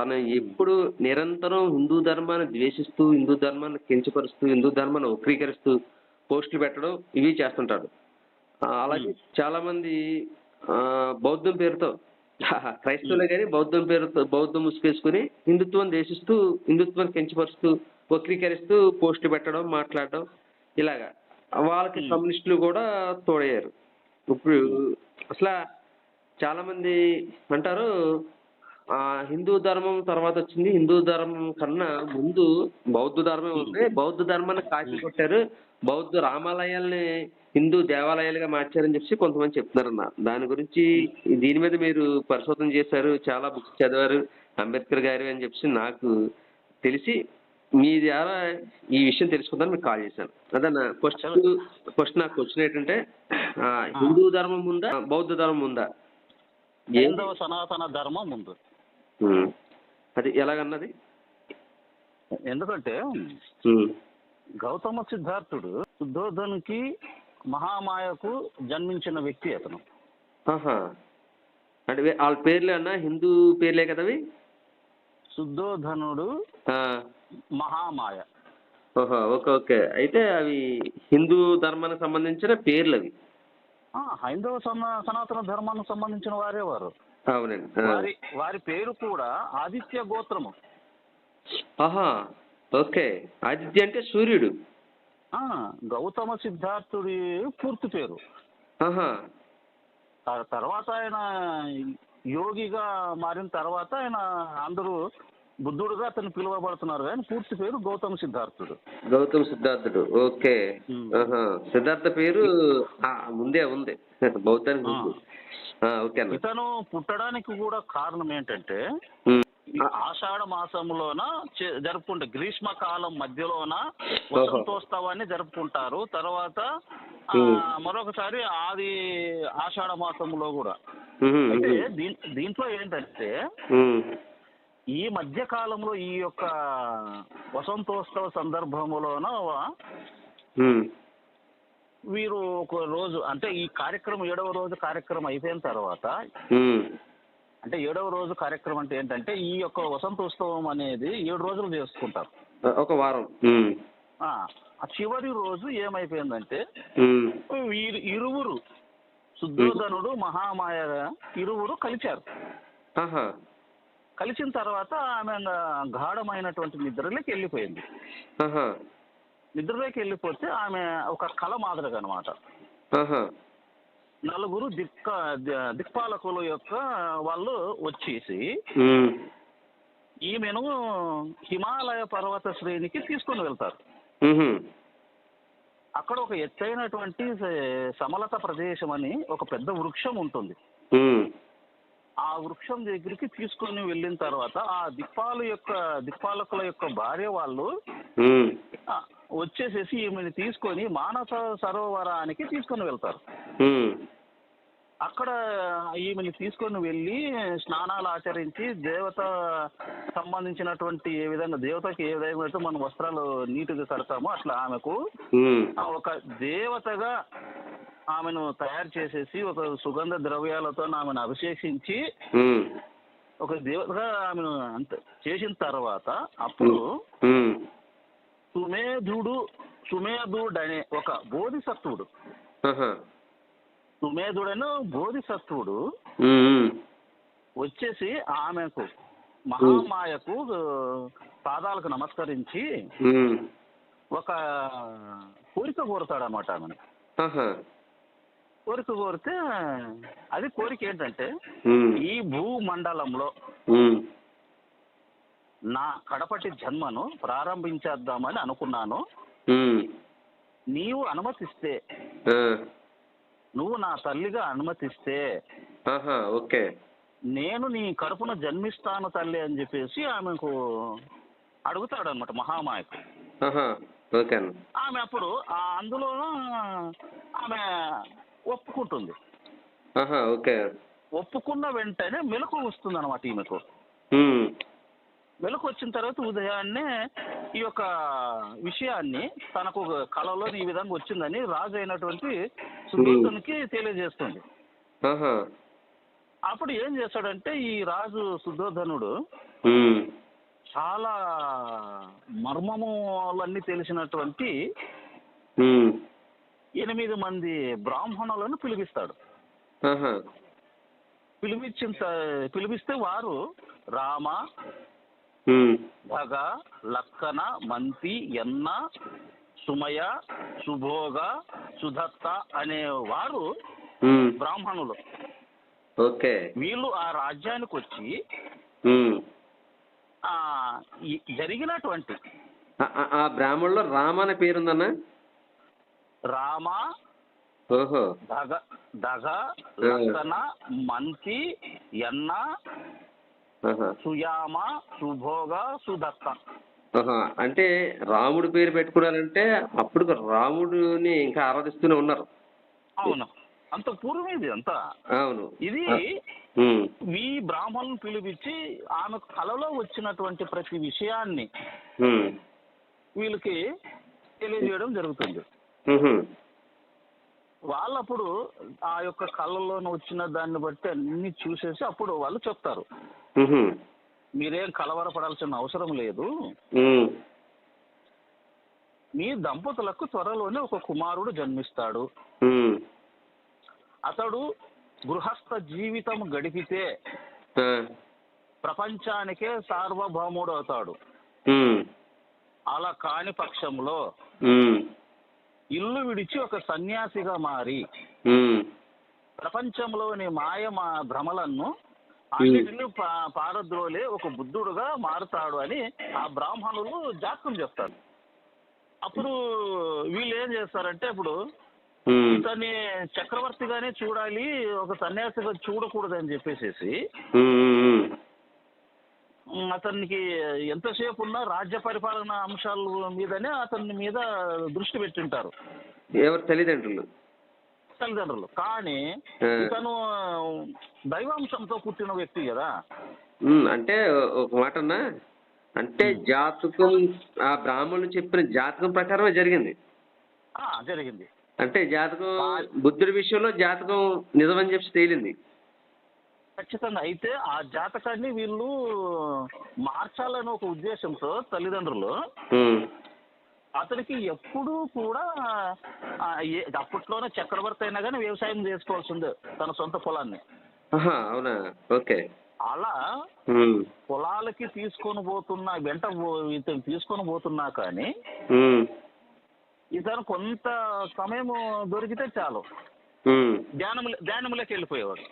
తను ఎప్పుడు నిరంతరం హిందూ ధర్మాన్ని ద్వేషిస్తూ హిందూ ధర్మాన్ని కించపరుస్తూ హిందూ ధర్మాన్ని వక్రీకరిస్తూ పోస్టులు పెట్టడం ఇవి చేస్తుంటాడు. అలాగే చాలా మంది ఆ, బౌద్ధం పేరుతో క్రైస్తవులే కానీ బౌద్ధం పేరుతో బౌద్ధం ముసుగేసుకుని హిందుత్వం దేశిస్తూ హిందుత్వాన్ని కించపరుస్తూ వక్రీకరిస్తూ పోస్టులు పెట్టడం మాట్లాడడం ఇలాగా. వాళ్ళకి. కమ్యూనిస్టులు కూడా తోడయ్యారు. ఇప్పుడు అసలు చాలా మంది అంటారు హిందూ ధర్మం తర్వాత వచ్చింది. హిందూ ధర్మం కన్నా ముందు బౌద్ధ ధర్మం ఉంది. బౌద్ధ ధర్మాన్ని కాపీ కొట్టారు. బౌద్ధ రామాలయాల్ని హిందూ దేవాలయాలుగా మార్చారని చెప్పి కొంతమంది చెప్తున్నారన్న. దాని గురించి దీని మీద మీరు పరిశోధన చేశారు చాలా బుక్స్ చదివారు అంబేద్కర్ గారు అని చెప్పి నాకు తెలిసి మీ ద్వారా ఈ విషయం తెలుసుకుందాం మీకు కాల్ చేశాను. అదన్న ఫస్ట్ ఫస్ట్ నాకు క్వశ్చన్ ఏంటంటే ఆ, హిందూ ధర్మం ఉందా బౌద్ధ ధర్మం ఉందా? ఏం హైందవ సనాతన ధర్మం ముందు ఉమ్. అది ఎలాగన్నది? ఎందుకంటే. గౌతమ సిద్ధార్థుడు శుద్ధోధనుకి మహామాయకు జన్మించిన వ్యక్తి అతను. అంటే వాళ్ళ పేర్లే అన్న? హిందూ పేర్లే కదా అవి శుద్ధోధనుడు మహామాయ. ఓహో ఓకే ఓకే. అయితే అవి హిందూ ధర్మానికి సంబంధించిన పేర్లు అవి ఆ, హైందవ సనా సనాతన ధర్మానికి సంబంధించిన వారే వారు. అవునండి. వారి వారి పేరు కూడా ఆదిత్య గోత్రము. ఆహా ఓకే. ఆదిత్య అంటే సూర్యుడు. ఆ, గౌతమ సిద్ధార్థుడి పూర్తి పేరు. తర్వాత ఆయన యోగిగా మారిన తర్వాత ఆయన అందరూ బుద్ధుడుగా అతను పిలువబడుతున్నారు కానీ పూర్తి పేరు గౌతమ సిద్ధార్థుడు. గౌతమ్ సిద్ధార్థుడు. ఓకే. సిద్ధార్థ పేరు ముందే ఉంది. బౌద్ధానికి ఓకే ఇతను పుట్టడానికి కూడా కారణం ఏంటంటే ఆషాఢ మాసంలోన చే- జరుపుకుంటే గ్రీష్మ కాలం మధ్యలోన వసంతోత్సవాన్ని జరుపుకుంటారు. తర్వాత. మరొకసారి ఆది ఆషాఢ మాసంలో కూడా. అయితే దీంట్లో ఏంటంటే. ఈ మధ్య కాలంలో ఈ యొక్క వసంతోత్సవ సందర్భంలోన ఉమ్. వీరు ఒక రోజు అంటే ఈ కార్యక్రమం ఏడవ రోజు కార్యక్రమం అయిపోయిన తర్వాత. అంటే ఏడవ రోజు కార్యక్రమం అంటే ఏంటంటే ఈ యొక్క వసంతోత్సవం అనేది ఏడు రోజులు చేసుకుంటారు ఒక వారం. ఆ చివరి రోజు ఏమైపోయిందంటే. వీరు ఇరువురు శుద్ధోధనుడు మహామాయ ఇరువురు కలిశారు ఆహా కలిసిన తర్వాత ఆమె గాఢమైనటువంటి నిద్రలోకి వెళ్ళిపోయింది నిద్రలోకి వెళ్ళిపోతే ఆమె ఒక కళ మాదిరిగా అనమాట నలుగురు దిక్క దిక్పాలకుల యొక్క వాళ్ళు వచ్చేసి. ఈమెను హిమాలయ పర్వత శ్రేణికి తీసుకొని వెళ్తారు. అక్కడ ఒక ఎత్తైనటువంటి సమలత ప్రదేశం అని ఒక పెద్ద వృక్షం ఉంటుంది. ఆ వృక్షం దగ్గరికి తీసుకొని వెళ్ళిన తర్వాత ఆ దిక్పాలు యొక్క దిక్పాలకుల యొక్క భార్య వాళ్ళు వచ్చేసేసి ఈమెను తీసుకొని మానస సరోవరానికి తీసుకొని వెళ్తారు. అక్కడ ఈమెను తీసుకొని వెళ్ళి స్నానాలు ఆచరించి దేవత సంబంధించినటువంటి ఏ విధంగా దేవతకి ఏ విధంగా అయితే మనం వస్త్రాలు నీటుగా కడతామో అట్లా ఆమెకు ఒక దేవతగా ఆమెను తయారు చేసేసి ఒక సుగంధ ద్రవ్యాలతో ఆమెను అభిషేకించి. ఒక దేవతగా ఆమెను అంత చేసిన తర్వాత అప్పుడు ఉమ్. సుమేధుడు సుమేధుడనే ఒక బోధిసత్వుడు సుమేధుడను బోధిసత్వుడు. వచ్చేసి ఆమెకు మహామాయకు పాదాలకు నమస్కరించి. ఒక కోరిక కోరుతాడనమాట ఆమెను ఆహా కోరిక కోరితే అది కోరిక ఏంటంటే. ఈ భూమండలంలో. నా కడపటి జన్మను ప్రారంభించేద్దామని అనుకున్నాను. నీవు అనుమతిస్తే. నువ్వు నా తల్లిగా అనుమతిస్తే ఓకే నేను నీ కడుపున జన్మిస్తాను తల్లి అని చెప్పేసి ఆమెకు అడుగుతాడు అనమాట మహామాయకు ఆమె అప్పుడు అందులో ఆమె ఒప్పుకుంటుంది. ఓకే. ఒప్పుకున్న వెంటనే మెలకు వస్తుంది అనమాట ఈమెకు. మెలకు వచ్చిన తర్వాత ఉదయాన్నే ఈ యొక్క విషయాన్ని తనకు కళలో ఈ విధంగా వచ్చిందని రాజు అయినటువంటి సుదర్శనుకి తెలియజేస్తుంది. అప్పుడు ఏం చేస్తాడంటే ఈ రాజు సుధోధనుడు ఉమ్, చాలా మర్మములన్నీ తెలిసినటువంటి ఎనిమిది మంది బ్రాహ్మణులను పిలిపిస్తాడు. పిలిపించిన పిలిపిస్తే వారు రామ భగ లక్కన మంతి ఎన్న సుమయ సుభోగ సుధత్త అనే వారు బ్రాహ్మణులు. ఓకే. వీళ్ళు ఆ రాజ్యానికి వచ్చి జరిగినటువంటి ఆ- ఆ- ఆ బ్రాహ్మణులో రామ అనే పేరుందన్నా? రామ దగ దగ లక్కన మంతి ఎన్న సుయామ సుభోగ సుదత్త. అంటే రాముడి పేరు పెట్టుకున్నారంటే అప్పుడు రాముడిని ఇంకా ఆరాధిస్తూనే ఉన్నారు. అవును. అంత పూర్వం ఇది అంతా. అవును. ఇది ఉమ్, ఈ బ్రాహ్మణులను పిలిపించి ఆమె కలలో వచ్చినటువంటి ప్రతి విషయాన్ని వీళ్ళకి తెలియజేయడం జరుగుతుంది. వాళ్ళప్పుడు ఆ యొక్క కళ్ళలోనే వచ్చిన దాన్ని బట్టి అన్ని చూసేసి అప్పుడు వాళ్ళు చెప్తారు. మీరేం కలవరపడాల్సిన అవసరం లేదు. మీ దంపతులకు త్వరలోనే ఒక కుమారుడు జన్మిస్తాడు. అతడు గృహస్థ జీవితం గడిపితే ప్రపంచానికే సార్వభౌముడు అవుతాడు. అలా కాని పక్షంలో ఇల్లు విడిచి ఒక సన్యాసిగా మారి ప్రపంచంలోని మాయ మా భ్రమలను అన్నిటిని పారద్రోలే ఒక బుద్ధుడుగా మారుతాడు అని ఆ బ్రాహ్మణులు జాతకం చెప్తారు అప్పుడు వీళ్ళు ఏం చేస్తారంటే ఇప్పుడు ఇతన్ని చక్రవర్తిగానే చూడాలి ఒక సన్యాసిగా చూడకూడదని చెప్పేసేసి ఉమ్, ఉమ్, ఉమ్, అతనికి ఎంతసేపు ఉన్నా రాజ్య పరిపాలన అంశాల మీదనే అతని మీద దృష్టి పెట్టింటారు. ఎవరు? తల్లిదండ్రులు. తల్లిదండ్రులు. కానీ ఆ. ఇతను దైవాంశంతో పుట్టిన వ్యక్తి కదా. అంటే ఒక మాట అన్నా అంటే జాతకం ఆ బ్రాహ్మణులు చెప్పిన జాతకం ప్రకారమే జరిగింది. ఆ, జరిగింది. అంటే జాతకం బుద్ధుడి విషయంలో జాతకం నిజమని చెప్పి తేలింది. ఖచ్చితంగా. అయితే ఆ జాతకాన్ని వీళ్ళు మార్చాలని ఒక ఉద్దేశంతో తల్లిదండ్రులు అతనికి ఎప్పుడూ కూడా అప్పట్లోనే చక్రవర్తి అయినా కానీ వ్యవసాయం చేసుకోవాల్సిందే తన సొంత పొలాన్ని. అవునా? ఓకే. అలా పొలాలకి తీసుకొని పోతున్నా వెంట ఇతను తీసుకొని పోతున్నా కానీ ఇతను కొంత సమయం దొరికితే చాలు. ధ్యానం ధ్యానంలోకి వెళ్ళిపోయేవాడు.